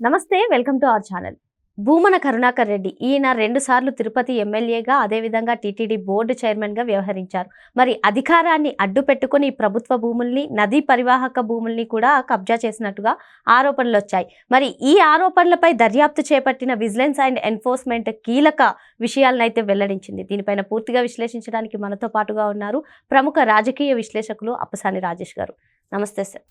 నమస్తే welcome to our channel. Bhumana Karunakar Reddy ఈయన రెండు సార్లు తిరుపతి ఎమ్మెల్యేగా అదేవిధంగా టీటీడీ బోర్డు చైర్మన్గా వ్యవహరించారు. మరి అధికారాన్ని అడ్డు పెట్టుకుని ప్రభుత్వ భూముల్ని నదీ పరివాహక భూముల్ని కూడా కబ్జా చేసినట్టుగా ఆరోపణలు వచ్చాయి. మరి ఈ ఆరోపణలపై దర్యాప్తు చేపట్టిన విజిలెన్స్ అండ్ ఎన్ఫోర్స్మెంట్ కీలక విషయాలనైతే వెల్లడించింది. దీనిపైన పూర్తిగా విశ్లేషించడానికి మనతో పాటుగా ఉన్నారు ప్రముఖ రాజకీయ విశ్లేషకులు అప్పసాని రాజేష్ గారు. నమస్తే సార్.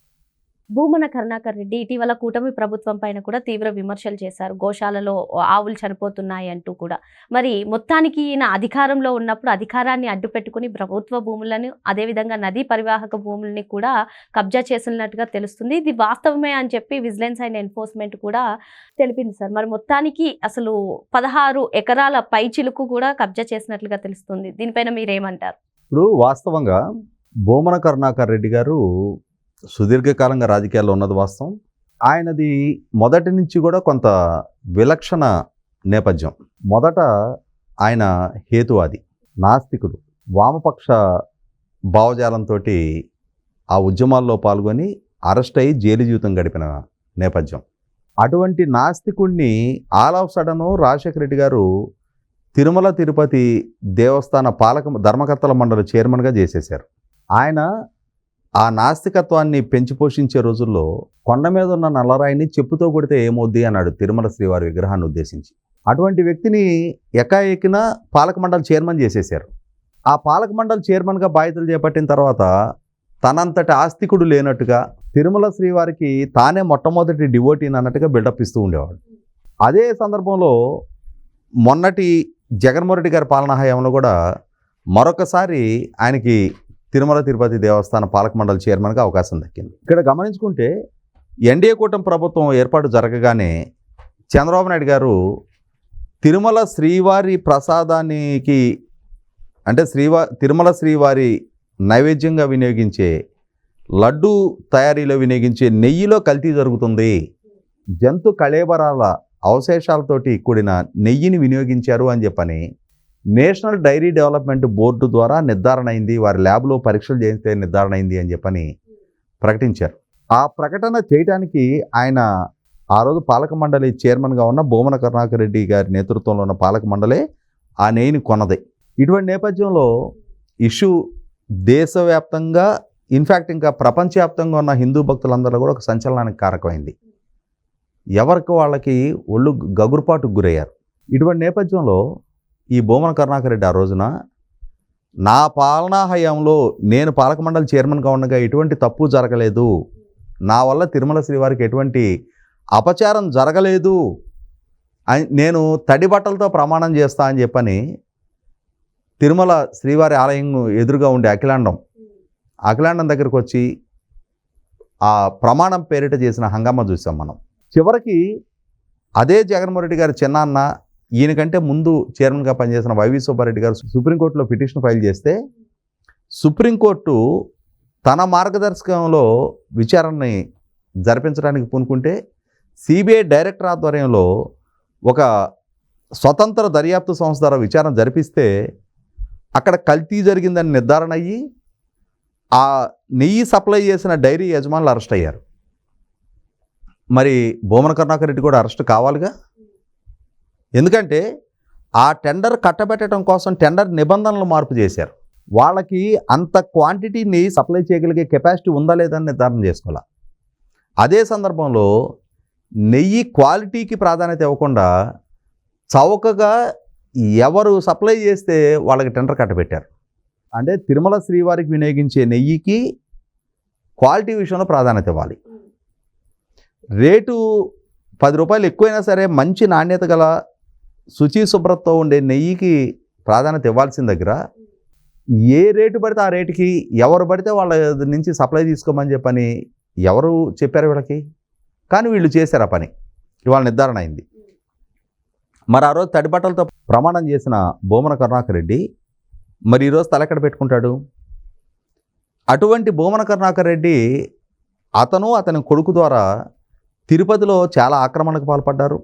భూమన కరుణాకర్ రెడ్డి ఇటీవల కూటమి ప్రభుత్వం పైన కూడా తీవ్ర విమర్శలు చేశారు. గోశాలలో ఆవులు చనిపోతున్నాయి అంటూ కూడా. మరి మొత్తానికి ఈయన అధికారంలో ఉన్నప్పుడు అధికారాన్ని అడ్డుపెట్టుకుని ప్రభుత్వ భూములను అదేవిధంగా నదీ పరివాహక భూములని కూడా కబ్జా చేసినట్టుగా తెలుస్తుంది. ఇది వాస్తవమే అని చెప్పి విజిలెన్స్ అండ్ ఎన్ఫోర్స్మెంట్ కూడా తెలిపింది సార్. మరి మొత్తానికి అసలు పదహారు ఎకరాల పై చిలుకు కూడా కబ్జా చేసినట్లుగా తెలుస్తుంది. దీనిపైన మీరేమంటారు? ఇప్పుడు వాస్తవంగా భూమన కరుణాకర్ రెడ్డి గారు సుదీర్ఘకాలంగా రాజకీయాల్లో ఉన్నది వాస్తవం. ఆయనది మొదటి నుంచి కూడా కొంత విలక్షణ నేపథ్యం. మొదట ఆయన హేతువాది నాస్తికుడు. వామపక్ష భావజాలంతో ఆ ఉద్యమాల్లో పాల్గొని అరెస్ట్ అయ్యి జైలు జీవితం గడిపిన నేపథ్యం. అటువంటి నాస్తికుడిని all of sudden Rajasekhara Reddy గారు తిరుమల తిరుపతి దేవస్థాన పాలక ధర్మకర్తల మండలి చైర్మన్గా చేసేశారు. ఆయన ఆ నాస్తికత్వాన్ని పెంచి పోషించే రోజుల్లో కొండ మీద ఉన్న నల్లరాయిని చెప్పుతో కొడితే ఏమవుద్ది అన్నాడు తిరుమల శ్రీవారి విగ్రహాన్ని ఉద్దేశించి. అటువంటి వ్యక్తిని ఎకాఎకిన పాలక మండలి చైర్మన్ చేసేశారు. ఆ పాలక మండలి చైర్మన్గా బాధ్యతలు చేపట్టిన తర్వాత తనంతటి ఆస్తికుడు లేనట్టుగా తిరుమల శ్రీవారికి తానే మొట్టమొదటి డివోటీని అన్నట్టుగా బిల్డప్ ఇస్తూ ఉండేవాడు. అదే సందర్భంలో మొన్నటి జగన్మోహన్ రెడ్డి గారి పాలనా హయాంలో కూడా మరొకసారి ఆయనకి తిరుమల తిరుపతి దేవస్థాన పాలక మండలి చైర్మన్గా అవకాశం దక్కింది. ఇక్కడ గమనించుకుంటే ఎన్డీఏ కూటమి ప్రభుత్వం ఏర్పాటు జరగగానే చంద్రబాబు నాయుడు గారు తిరుమల శ్రీవారి ప్రసాదానికి అంటే శ్రీవా తిరుమల శ్రీవారి నైవేద్యంగా వినియోగించే లడ్డు తయారీలో వినియోగించే నెయ్యిలో కల్తీ జరుగుతుంది. జంతు కళేబరాల అవశేషాలతోటి కూడిన నెయ్యిని వినియోగించారు అని చెప్పని నేషనల్ డైరీ డెవలప్మెంట్ బోర్డు ద్వారా నిర్ధారణ అయింది వారి ల్యాబ్లో పరీక్షలు చేస్తే నిర్ధారణ అయింది అని చెప్పని ప్రకటించారు. ఆ ప్రకటన చేయడానికి ఆయన ఆ రోజు పాలక మండలి చైర్మన్గా ఉన్న భూమన కరుణాకర్ రెడ్డి గారి నేతృత్వంలో ఉన్న పాలక మండలే ఆ నెయ్యిని కొన్నది. ఇటువంటి నేపథ్యంలో ఇష్యూ దేశవ్యాప్తంగా ఇన్ఫ్యాక్ట్ ఇంకా ప్రపంచవ్యాప్తంగా ఉన్న హిందూ భక్తులందరూ కూడా ఒక సంచలనానికి కారకమైంది. ఎవరికి వాళ్ళకి ఒళ్ళు గగురుపాటుకు గురయ్యారు. ఇటువంటి నేపథ్యంలో ఈ భూమన కరుణాకర్ రెడ్డి ఆ రోజున నా పాలనా హయాంలో నేను పాలక మండలి చైర్మన్గా ఉండగా ఎటువంటి తప్పు జరగలేదు. నా వల్ల తిరుమల శ్రీవారికి ఎటువంటి అపచారం జరగలేదు. అని నేను తడి బట్టలతో ప్రమాణం చేస్తా అని చెప్పని తిరుమల శ్రీవారి ఆలయం ఎదురుగా ఉండే అఖిలాండం అఖిలాండం దగ్గరకు వచ్చి ఆ ప్రమాణం పేరిట చేసిన హంగామా చూసాం మనం. చివరికి అదే జగన్మోహన్ రెడ్డి గారి చిన్నాన్న ఈయనకంటే ముందు చైర్మన్గా పనిచేసిన వైవి సుబ్బారెడ్డి గారు సుప్రీంకోర్టులో పిటిషన్ ఫైల్ చేస్తే సుప్రీంకోర్టు తన మార్గదర్శకంలో విచారణని జరిపించడానికి పూనుకుంటే సిబిఐ డైరెక్టర్ ఆధ్వర్యంలో ఒక స్వతంత్ర దర్యాప్తు సంస్థ ద్వారా విచారణ జరిపిస్తే అక్కడ కల్తీ జరిగిందని నిర్ధారణ అయ్యి ఆ నెయ్యి సప్లై చేసిన డైరీ యజమానులు అరెస్ట్ అయ్యారు. మరి భూమన కరుణాకర్ రెడ్డి కూడా అరెస్ట్ కావాలిగా? ఎందుకంటే ఆ టెండర్ కట్టబెట్టడం కోసం టెండర్ నిబంధనలు మార్పు చేశారు. వాళ్ళకి అంత క్వాంటిటీని సప్లై చేయగలిగే కెపాసిటీ ఉందా లేదని నిర్ధారణ చేసుకోవాలి? అదే సందర్భంలో నెయ్యి క్వాలిటీకి ప్రాధాన్యత ఇవ్వకుండా చౌకగా ఎవరు సప్లై చేస్తే వాళ్ళకి టెండర్ కట్టబెట్టారు. అంటే తిరుమల శ్రీవారికి వినియోగించే నెయ్యికి క్వాలిటీ విషయంలో ప్రాధాన్యత ఇవ్వాలి. రేటు పది రూపాయలు ఎక్కువైనా సరే మంచి నాణ్యత గల శుచి శుభ్రతతో ఉండే నెయ్యికి ప్రాధాన్యత ఇవ్వాల్సిన దగ్గర ఏ రేటు పడితే ఆ రేటుకి ఎవరు పడితే వాళ్ళ నుంచి సప్లై తీసుకోమని చెప్పని ఎవరు చెప్పారు వీళ్ళకి? కానీ వీళ్ళు చేశారు ఆ పని. ఇవాళ నిర్ధారణ అయింది. మరి ఆ రోజు తడిబట్టలతో ప్రమాణం చేసిన భూమన కరుణాకర్ రెడ్డి మరి ఈరోజు తలెక్కడ పెట్టుకుంటాడు? అటువంటి భూమన కరుణాకర్ రెడ్డి అతను అతని కొడుకు ద్వారా తిరుపతిలో చాలా ఆక్రమణకు పాల్పడ్డారు.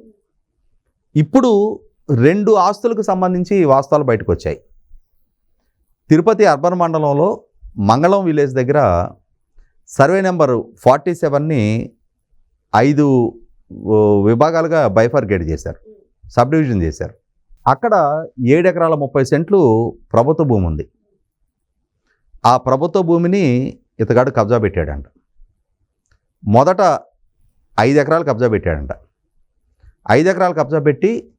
ఇప్పుడు రెండు ఆస్తులకు సంబంధించి వాస్తవాలు బయటకు వచ్చాయి తిరుపతి అర్బన్ మండలంలో మంగళం విలేజ్ దగ్గర సర్వే నెంబరు ఫార్టీ సెవెన్ని ఐదు విభాగాలుగా బైఫర్గేట్ చేశారు. సబ్ డివిజన్ చేశారు. అక్కడ ఏడు ఎకరాల ముప్పై సెంట్లు ప్రభుత్వ భూమి ఉంది. ఆ ప్రభుత్వ భూమిని ఇతగాడు కబ్జా పెట్టాడంట. మొదట ఐదు ఎకరాలు కబ్జా పెట్టాడంట. ఐదు ఎకరాలు కబ్జా పెట్టి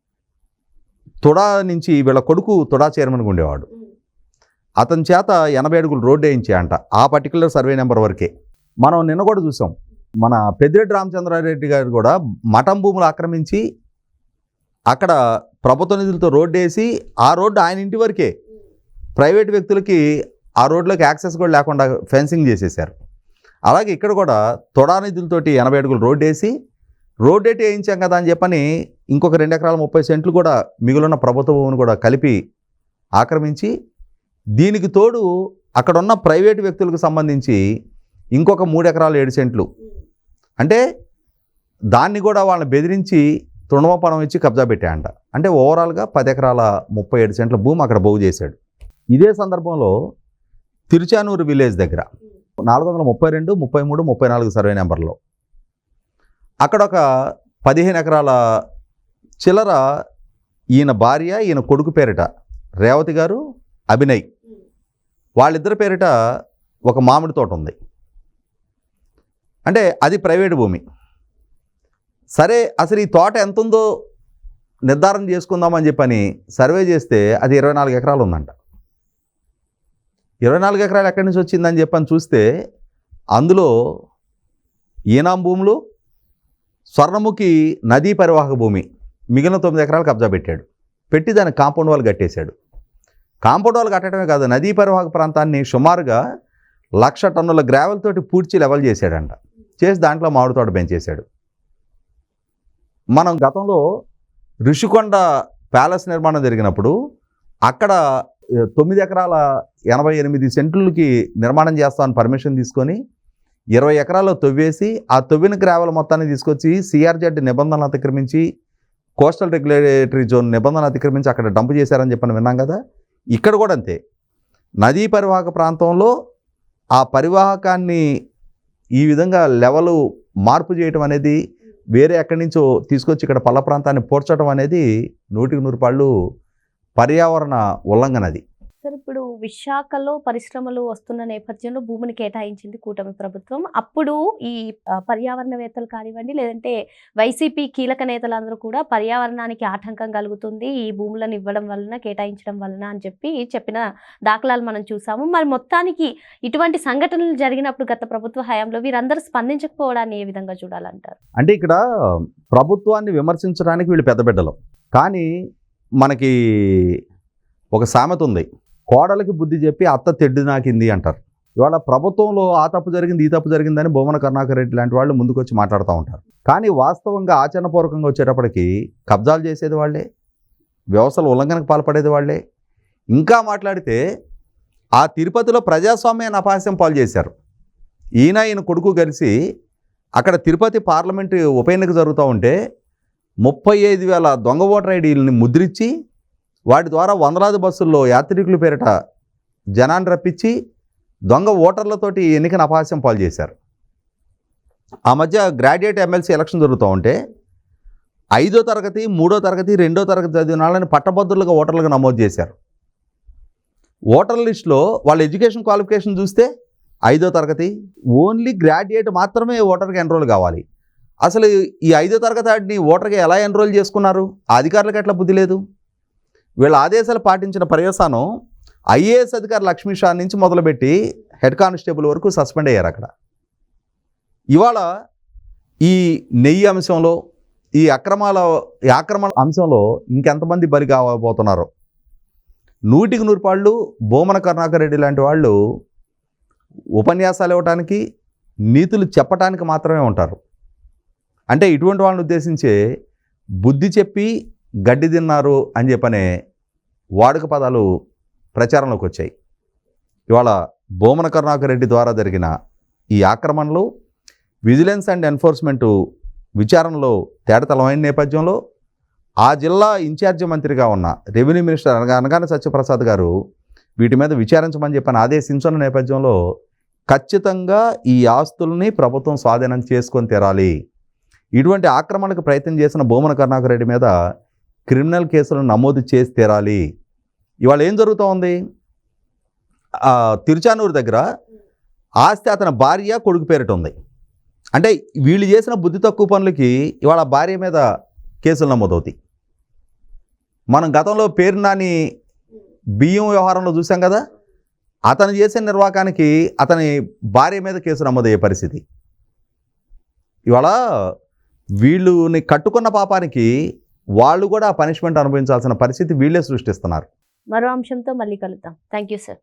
తుడా నుంచి వీళ్ళ కొడుకు తుడా చైర్మన్గా ఉండేవాడు. అతని చేత ఎనభై అడుగులు రోడ్డు వేయించే అంట ఆ పర్టికులర్ సర్వే నెంబర్ వరకే. మనం నిన్న కూడా చూసాం మన పెద్దిరెడ్డి రామచంద్రారెడ్డి గారు కూడా మఠం భూములు ఆక్రమించి అక్కడ ప్రభుత్వ నిధులతో రోడ్డు వేసి ఆ రోడ్డు ఆయన ఇంటి వరకే. ప్రైవేట్ వ్యక్తులకి ఆ రోడ్లోకి యాక్సెస్ కూడా లేకుండా ఫెన్సింగ్ చేసేసారు అలాగే ఇక్కడ కూడా తొడా నిధులతోటి ఎనభై అడుగులు రోడ్డు వేసి రోడ్ డేట్ వేయించాం కదా అని చెప్పని ఇంకొక రెండు ఎకరాల ముప్పై సెంట్లు కూడా మిగులున్న ప్రభుత్వ భూమిని కూడా కలిపి ఆక్రమించి దీనికి తోడు అక్కడ ఉన్న ప్రైవేటు వ్యక్తులకు సంబంధించి ఇంకొక మూడు ఎకరాలు ఏడు సెంట్లు. అంటే దాన్ని కూడా వాళ్ళని బెదిరించి తృణమపనం ఇచ్చి కబ్జా పెట్టాయంట. అంటే ఓవరాల్గా పది ఎకరాల ముప్పై ఏడు సెంట్ల భూమి అక్కడ బోగు చేశాడు. ఇదే సందర్భంలో తిరుచానూరు విలేజ్ దగ్గర నాలుగు వందల ముప్పై రెండు ముప్పై మూడు ముప్పై నాలుగు సర్వే నెంబర్లో అక్కడ ఒక పదిహేను ఎకరాల చిల్లర ఈయన భార్య ఈయన కొడుకు పేరిట రేవతి గారు అభినయ్. వాళ్ళిద్దరి పేరిట ఒక మామిడి తోట ఉంది. అంటే అది ప్రైవేట్ భూమి. సరే అసలు ఈ తోట ఎంత ఉందో నిర్ధారణ చేసుకుందామని చెప్పని సర్వే చేస్తే అది ఇరవై నాలుగు ఎకరాలు ఉందంట. ఇరవై నాలుగు ఎకరాలు ఎక్కడి నుంచి వచ్చిందని చెప్పని చూస్తే అందులో ఈనాం భూములు స్వర్ణముఖి నదీ పరివాహక భూమి మిగిలిన తొమ్మిది ఎకరాలు కబ్జా పెట్టాడు. పెట్టి దాన్ని కాంపౌండ్ వాళ్ళు కట్టేశాడు. కాంపౌండ్ వాళ్ళు కట్టడమే కాదు నదీ పరివాహక ప్రాంతాన్ని సుమారుగా లక్ష టన్నుల గ్రావెల్ తోటి పూడ్చి లెవెల్ చేశాడంట. చేసి దాంట్లో మామిడి తోట పెంచేశాడు. మనం గతంలో ఋషికొండ ప్యాలెస్ నిర్మాణం జరిగినప్పుడు అక్కడ తొమ్మిది ఎకరాల ఎనభై ఎనిమిది సెంట్లకి నిర్మాణం చేస్తామని పర్మిషన్ తీసుకొని ఇరవై ఎకరాల్లో తవ్వేసి ఆ తవ్విన గ్రావెల్ మొత్తాన్ని తీసుకొచ్చి సిఆర్జెడ్ నిబంధనలు అతిక్రమించి కోస్టల్ రెగ్యులేటరీ జోన్ నిబంధనలు అతిక్రమించి అక్కడ డంప్ చేశారని చెప్పని విన్నాం కదా. ఇక్కడ కూడా అంతే. నదీ పరివాహక ప్రాంతంలో ఆ పరివాహకాన్ని ఈ విధంగా లెవెల్ మార్పు చేయటం అనేది వేరే ఎక్కడి నుంచో తీసుకొచ్చి ఇక్కడ పల్ల ప్రాంతాన్ని పోడ్చడం అనేది నూటికి నూరు పాళ్ళు పర్యావరణ ఉల్లంఘన అది. సార్ ఇప్పుడు విశాఖలో పరిశ్రమలు వస్తున్న నేపథ్యంలో భూమిని కేటాయించింది కూటమి ప్రభుత్వం. అప్పుడు ఈ పర్యావరణవేత్తలు కానివ్వండి లేదంటే వైసీపీ కీలక నేతలందరూ కూడా పర్యావరణానికి ఆటంకం కలుగుతుంది ఈ భూములను ఇవ్వడం వలన కేటాయించడం వలన అని చెప్పి చెప్పిన దాఖలాలు మనం చూసాము. మరి మొత్తానికి ఇటువంటి సంఘటనలు జరిగినప్పుడు గత ప్రభుత్వ హయాంలో వీరందరూ స్పందించకపోవడాన్ని ఏ విధంగా చూడాలంటారు? అంటే ఇక్కడ ప్రభుత్వాన్ని విమర్శించడానికి వీళ్ళు పెద్ద బిడ్డలు. కానీ మనకి ఒక సామెత ఉంది. కోడలికి బుద్ధి చెప్పి అత్త తెడ్డు నాకింది అంటారు. ఇవాళ ప్రభుత్వంలో ఆ తప్పు జరిగింది ఈ తప్పు జరిగిందని భువన కరుణాకర్ రెడ్డి లాంటి వాళ్ళు ముందుకొచ్చి మాట్లాడుతూ ఉంటారు. కానీ వాస్తవంగా ఆచరణపూర్వకంగా వచ్చేటప్పటికి కబ్జాలు చేసేది వాళ్ళే వ్యవస్థల ఉల్లంఘనకు పాల్పడేది వాళ్ళే. ఇంకా మాట్లాడితే ఆ తిరుపతిలో ప్రజాస్వామ్యాన్ని అపహాస్యం పాలు చేశారు. ఈయన ఈయన కొడుకు కలిసి అక్కడ తిరుపతి పార్లమెంటు ఉప ఎన్నిక జరుగుతూ ఉంటే ముప్పై ఐదు వేల దొంగ ఓటర్ ఐడీలని ముద్రించి వాటి ద్వారా వందలాది బస్సుల్లో యాత్రికులు పేరిట జనాన్ని రప్పించి దొంగ ఓటర్లతోటి ఎన్నికను అపహాస్యం పాలు చేశారు ఆ మధ్య గ్రాడ్యుయేట్ ఎమ్మెల్సీ ఎలక్షన్ జరుగుతూ ఉంటే ఐదో తరగతి మూడో తరగతి రెండో తరగతి చదివిన వాళ్ళని పట్టభద్రులుగా ఓటర్లుగా నమోదు చేశారు. ఓటర్ లిస్టులో వాళ్ళ ఎడ్యుకేషన్ క్వాలిఫికేషన్ చూస్తే ఐదో తరగతి ఓన్లీ గ్రాడ్యుయేట్ మాత్రమే ఓటర్కి ఎన్రోల్ కావాలి. అసలు ఈ ఐదో తరగతి వాడిని ఓటర్గా ఎలా ఎన్రోల్ చేసుకున్నారు? అధికారులకు ఎట్లా బుద్ధి లేదు? వీళ్ళ ఆదేశాలు పాటించిన పర్యవసానం ఐఏఎస్ అధికారి లక్ష్మీ షా నుంచి మొదలుపెట్టి హెడ్ కానిస్టేబుల్ వరకు సస్పెండ్ అయ్యారు అక్కడ. ఇవాళ ఈ నెయ్యి అంశంలో ఈ అక్రమాల ఈ ఆక్రమణ అంశంలో ఇంకెంతమంది బలి కావబోతున్నారో. నూటికి నూరు పాళ్ళు బోమన కరుణాకర్ రెడ్డి లాంటి వాళ్ళు ఉపన్యాసాలు ఇవ్వటానికి నీతులు చెప్పటానికి మాత్రమే ఉంటారు. అంటే ఇటువంటి వాళ్ళని ఉద్దేశించే బుద్ధి చెప్పి గడ్డి తిన్నారు అని చెప్పనే వాడుక పదాలు ప్రచారంలోకి వచ్చాయి. ఇవాళ బోమన కరుణాకర్ రెడ్డి ద్వారా జరిగిన ఈ ఆక్రమణలు విజిలెన్స్ అండ్ ఎన్ఫోర్స్మెంటు విచారణలో తేటతలమైన నేపథ్యంలో ఆ జిల్లా ఇన్ఛార్జి మంత్రిగా ఉన్న రెవెన్యూ మినిస్టర్ అనగా అనగానే సత్యప్రసాద్ గారు వీటి మీద విచారించమని చెప్పని ఆదేశించిన నేపథ్యంలో ఖచ్చితంగా ఈ ఆస్తుల్ని ప్రభుత్వం స్వాధీనం చేసుకొని తీరాలి. ఇటువంటి ఆక్రమణకు ప్రయత్నం చేసిన భూమన కరుణాకర్ రెడ్డి మీద క్రిమినల్ కేసులు నమోదు చేసి తీరాలి. ఇవాళ ఏం జరుగుతూ ఉంది? తిరుచానూరు దగ్గర ఆస్తి అతని భార్య కొడుకు పేరిట ఉంది. అంటే వీళ్ళు చేసిన బుద్ధి తక్కువ పనులకి ఇవాళ భార్య మీద కేసులు నమోదవుతాయి. మనం గతంలో పేరు నాని బియ్యం వ్యవహారంలో చూసాం కదా? అతను చేసిన నిర్వాకానికి అతని భార్య మీద కేసు నమోదయ్యే పరిస్థితి. ఇవాళ వీళ్ళుని కట్టుకున్న పాపానికి వాళ్ళు కూడా ఆ పనిష్మెంట్ అనుభవించాల్సిన పరిస్థితి వీళ్ళే సృష్టిస్తున్నారు. మరో అంశంతో మళ్ళీ కలుద్దాం. Thank you sir